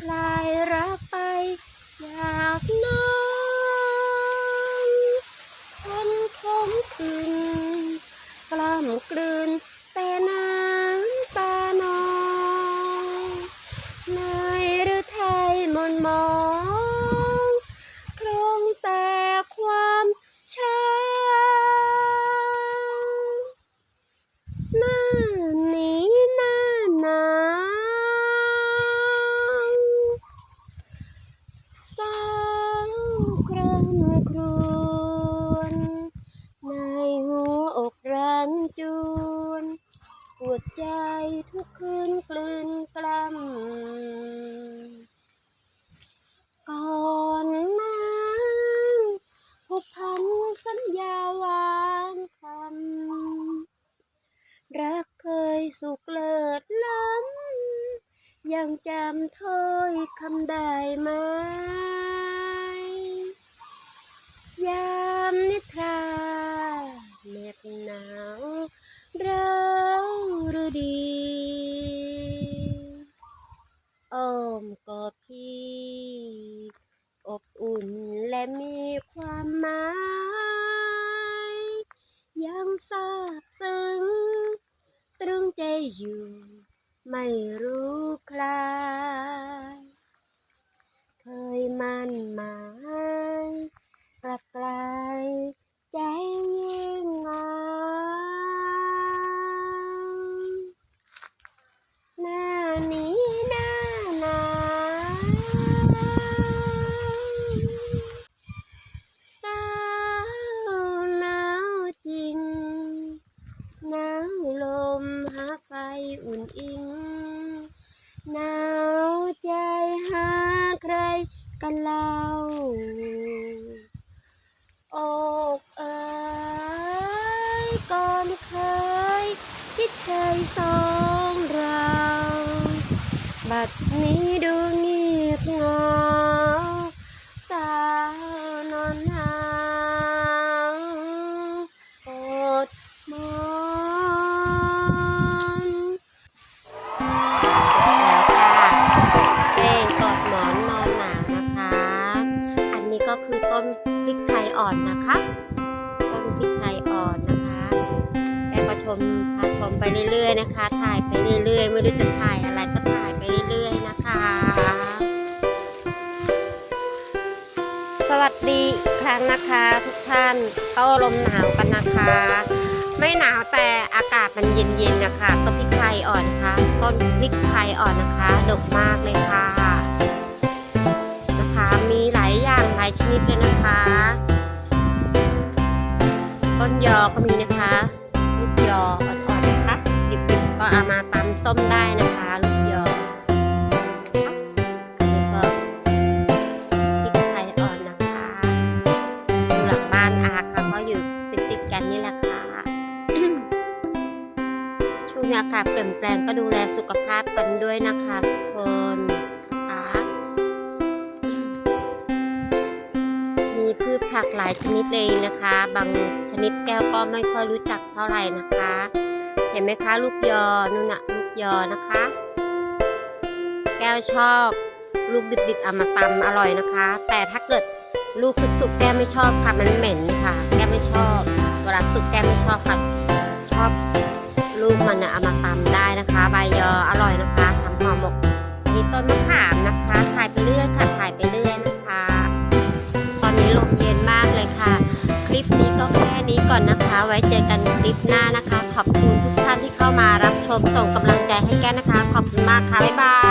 คลายรักไปจากน้องคนคมคืนกล้ำกลืนแต่น้ำตานองในหรือไทยมนมองโครงแต่ความช้า หน้านี้หน้าหนาวสาวครำ ครวญในหัวอกรันจวนปวดใจทุกคืนกลืนกล้ำก่อนนั้นผูกพันสัญญาวางคำรักเคยสุขเลิศล้ำยังจำถ้อยคำได้ไหม ยามนิทราเหน็บหนาวเราหรือดี อ้อมกอดพี่ อบอุ่นและมีความหมาย ยังทราบซึ้ง ตรึงใจอยู่ไม่รู้คลาย เคยมั่นหมายกลับกลายใจยิ่งเหงาหน้านี้หน้าหนาวสาวหนาวจริง หนาวลมหาไฟอุ่นอิง หนาวใจหาใคร กันเล่าอกเอ๋ยก่อนเคย ชิดเชยสองเรา บัดนี้ดูเงียบเหงอสาวนอนหา อนนะคะต้นพริกไทยอ่อนนะคะแม่ก็ชมพาชมไปเรื่อยๆนะคะ ถ่ายไปเรื่อยๆ ไม่รู้จะถ่ายอะไรก็ถ่ายไปเรื่อยๆนะคะ สวัสดีครั้งนะคะทุกท่านเข้าลมหนาวกันนะคะ ไม่หนาวแต่อากาศมันเย็นๆนะคะต้นพริกไทยอ่อนนะคะต้นพริกไทยอ่อนนะคะดกมากเลยค่ะนะคะมีหลายอย่างหลายชนิดเลยนะคะ ต้นยอก็มีนะคะลูกยออ่อนๆนะคะดิบๆก็เอามาตำส้มได้นะคะลูกยออันนี้ก็พริกไทยอ่อนนะคะอยู่หลังบ้านอาค่ะก็อยู่ติดๆกันนี่แหละค่ะช่วงนี้อากาศเปลี่ยนแปลงก็ดูแลสุขภาพกันด้วยนะคะทุกคนนะคะมีพืชผักหลายชนิดเลยนะคะ บาง ชนิดแก้วก็ไม่ค่อยรู้จักเท่าไหร่นะคะ เห็นไหมคะลูกยอนู่นน่ะลูกยอนะคะ แก้วชอบลูกดิบๆเอามาตำอร่อยนะคะ แต่ถ้าเกิดลูกสุกๆแก้วไม่ชอบค่ะมันเหม็นค่ะ แก้วไม่ชอบเวลาสุกแก้วไม่ชอบค่ะชอบลูกมันเนี่ยเอามาตำได้นะคะ ใบยออร่อย นะคะ ไว้เจอกันคลิปหน้านะคะ ขอบคุณทุกท่านที่เข้ามารับชมส่งกำลังใจให้แก้วนะคะ ขอบคุณมากค่ะ บ๊ายบาย